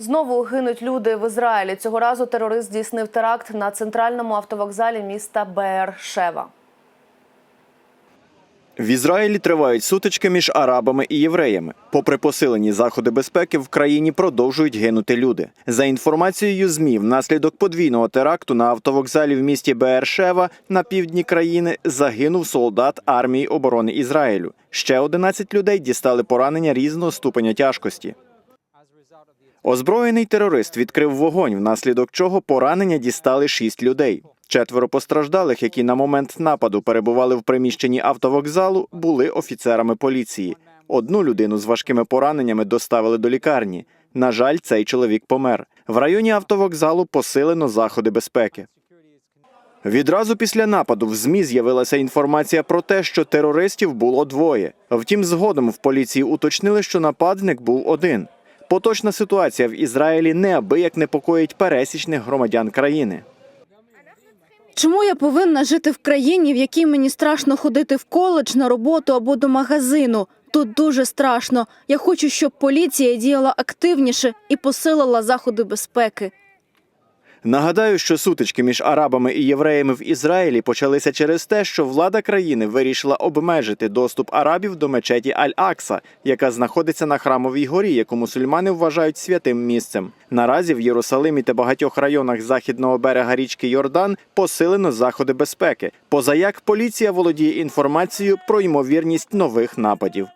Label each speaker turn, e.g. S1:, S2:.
S1: Знову гинуть люди в Ізраїлі. Цього разу терорист здійснив теракт на центральному автовокзалі міста Беер-Шева.
S2: В Ізраїлі тривають сутички між арабами і євреями. Попри посилені заходи безпеки, в країні продовжують гинути люди. За інформацією ЗМІ, внаслідок подвійного теракту на автовокзалі в місті Беершева на півдні країни загинув солдат армії оборони Ізраїлю. Ще 11 людей дістали поранення різного ступеня тяжкості. Озброєний терорист відкрив вогонь, внаслідок чого поранення дістали шість людей. Четверо постраждалих, які на момент нападу перебували в приміщенні автовокзалу, були офіцерами поліції. Одну людину з важкими пораненнями доставили до лікарні. На жаль, цей чоловік помер. В районі автовокзалу посилено заходи безпеки. Відразу після нападу в ЗМІ з'явилася інформація про те, що терористів було двоє. Втім, згодом в поліції уточнили, що нападник був один. Поточна ситуація в Ізраїлі неабияк непокоїть пересічних громадян країни.
S3: Чому я повинна жити в країні, в якій мені страшно ходити в коледж, на роботу або до магазину? Тут дуже страшно. Я хочу, щоб поліція діяла активніше і посилила заходи безпеки.
S2: Нагадаю, що сутички між арабами і євреями в Ізраїлі почалися через те, що влада країни вирішила обмежити доступ арабів до мечеті Аль-Акса, яка знаходиться на храмовій горі, яку мусульмани вважають святим місцем. Наразі в Єрусалимі та багатьох районах західного берега річки Йордан посилено заходи безпеки. Позаяк поліція володіє інформацією про ймовірність нових нападів.